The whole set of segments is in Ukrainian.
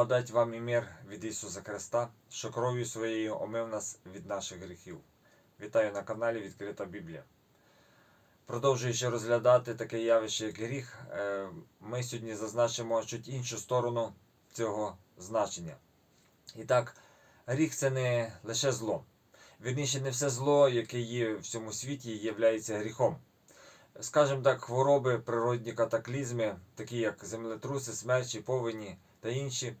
Благодать вам і мир від Ісуса Христа, що кров'ю своєю омив нас від наших гріхів. Вітаю на каналі Відкрита Біблія. Продовжуючи розглядати таке явище, як гріх, е, ми сьогодні зазначимо чуть іншу сторону цього значення. І так, гріх це не лише зло. Вірніше, не все зло, яке є в цьому світі, є гріхом. Скажімо так, хвороби, природні катаклізми, такі як землетруси, смерчі, повені та інші,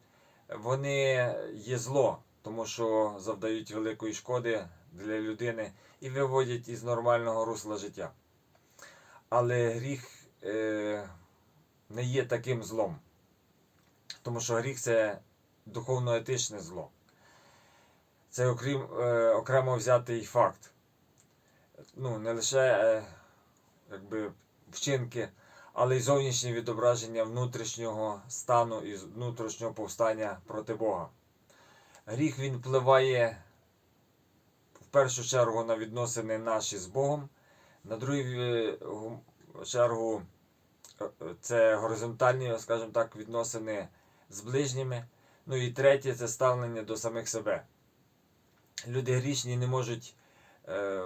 вони є зло, тому що завдають великої шкоди для людини і виводять із нормального русла життя. Але гріх е, не є таким злом, тому що гріх це духовно-етичне зло. Це окрім, е, окремо взятий факт. Ну, не лише е, якби, вчинки, але й зовнішнє відображення внутрішнього стану і внутрішнього повстання проти Бога. Гріх він впливає в першу чергу на відносини наші з Богом, на другу е, чергу е, це горизонтальні, скажімо так, відносини з ближніми. Ну і третє це ставлення до самих себе. Люди грішні не можуть е,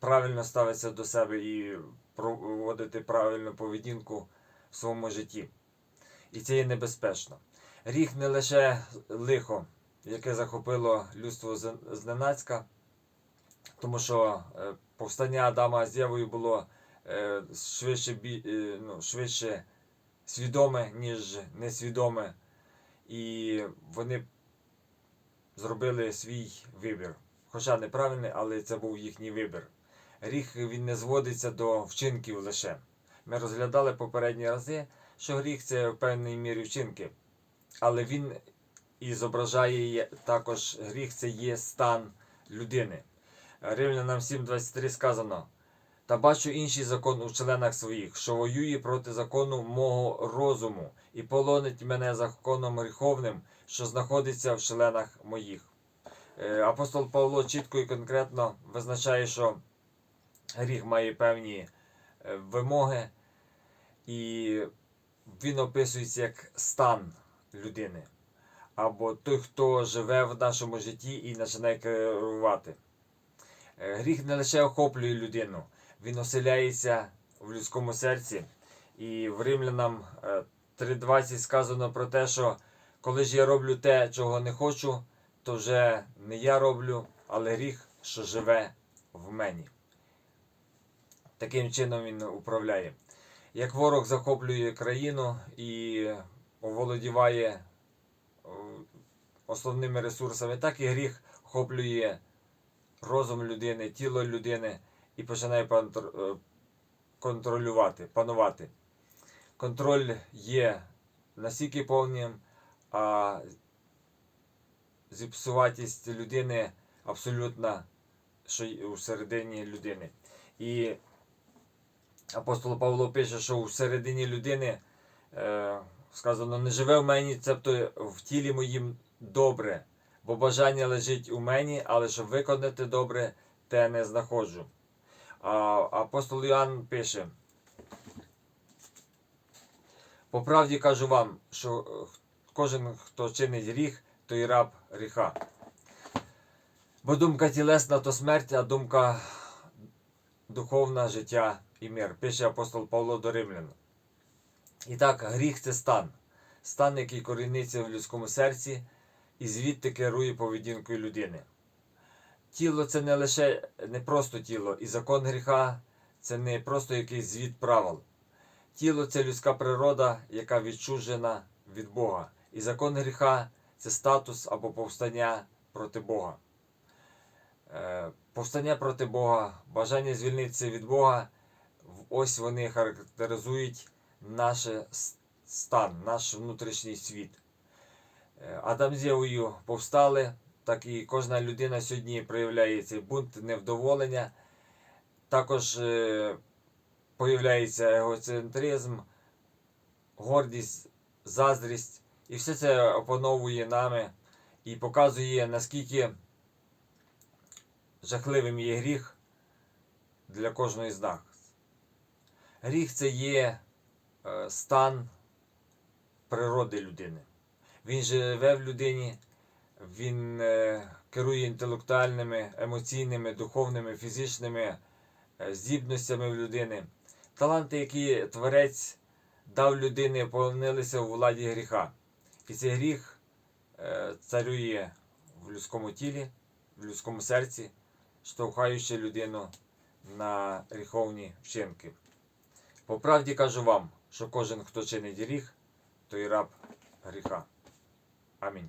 правильно ставитися до себе і проводити правильну поведінку в своєму житті. І це є небезпечно. Гріх не лише лихо, яке захопило людство зненацька, тому що е, повстання Адама з Євою було е, швидше, е, ну, швидше свідоме, ніж несвідоме. І вони зробили свій вибір. Хоча неправильний, але це був їхній вибір. Гріх він не зводиться до вчинків лише. Ми розглядали попередні рази, що гріх це в певній мірі вчинки. Але він і зображає також гріх це є стан людини. Римлянам 7.23 сказано. Та бачу інший закон у членах своїх, що воює проти закону мого розуму і полонить мене законом гріховним, що знаходиться в членах моїх. Е, Апостол Павло чітко і конкретно визначає, що гріх має певні е, вимоги, і він описується як стан людини. Або той, хто живе в нашому житті і починає керувати. Е, Гріх не лише охоплює людину, він оселяється в людському серці. І в Римлянам е, 3.20 сказано про те, що коли ж я роблю те, чого не хочу, то вже не я роблю, але гріх, що живе в мені. Таким чином він управляє. Як ворог захоплює країну і оволодіває основними ресурсами, так і гріх охоплює розум людини, тіло людини і починає е, контролювати, панувати. Контроль є настільки повним, а зіпсуватість людини абсолютна, що у середині людини. І апостол Павло пише, що у середині людини е, сказано, не живе в мені, цебто в тілі моїм добре, бо бажання лежить у мені, але щоб виконати добре, те не знаходжу. А апостол Іоанн пише. По правді кажу вам, що е, кожен, хто чинить гріх, той раб гріха. Бо думка тілесна то смерть, а думка духовна життя і мир, пише апостол Павло до Римлян. І так, гріх це стан. Стан, який коріниться в людському серці і звідти керує поведінкою людини. Тіло це не лише не просто тіло, і закон гріха це не просто якийсь звіт правил. Тіло це людська природа, яка відчужена від Бога. І закон гріха це статус або повстання проти Бога. Е, Повстання проти Бога, бажання звільнитися від Бога, ось вони характеризують наш стан, наш внутрішній світ. Е, Адам з Євою повстали, так і кожна людина сьогодні проявляє цей бунт невдоволення. Також е, появляється егоцентризм, гордість, заздрість. І все це опановує нами і показує, наскільки жахливим є гріх для кожної з нас. Гріх це є е, стан природи людини. Він живе в людині, він е, керує інтелектуальними, емоційними, духовними, фізичними е, здібностями в людини. Таланти, які Творець дав людині, опинилися у владі гріха. І цей гріх царює в людському тілі, в людському серці, штовхаючи людину на гріховні вчинки. По правді кажу вам, що кожен, хто чинить гріх, той раб гріха. Амінь.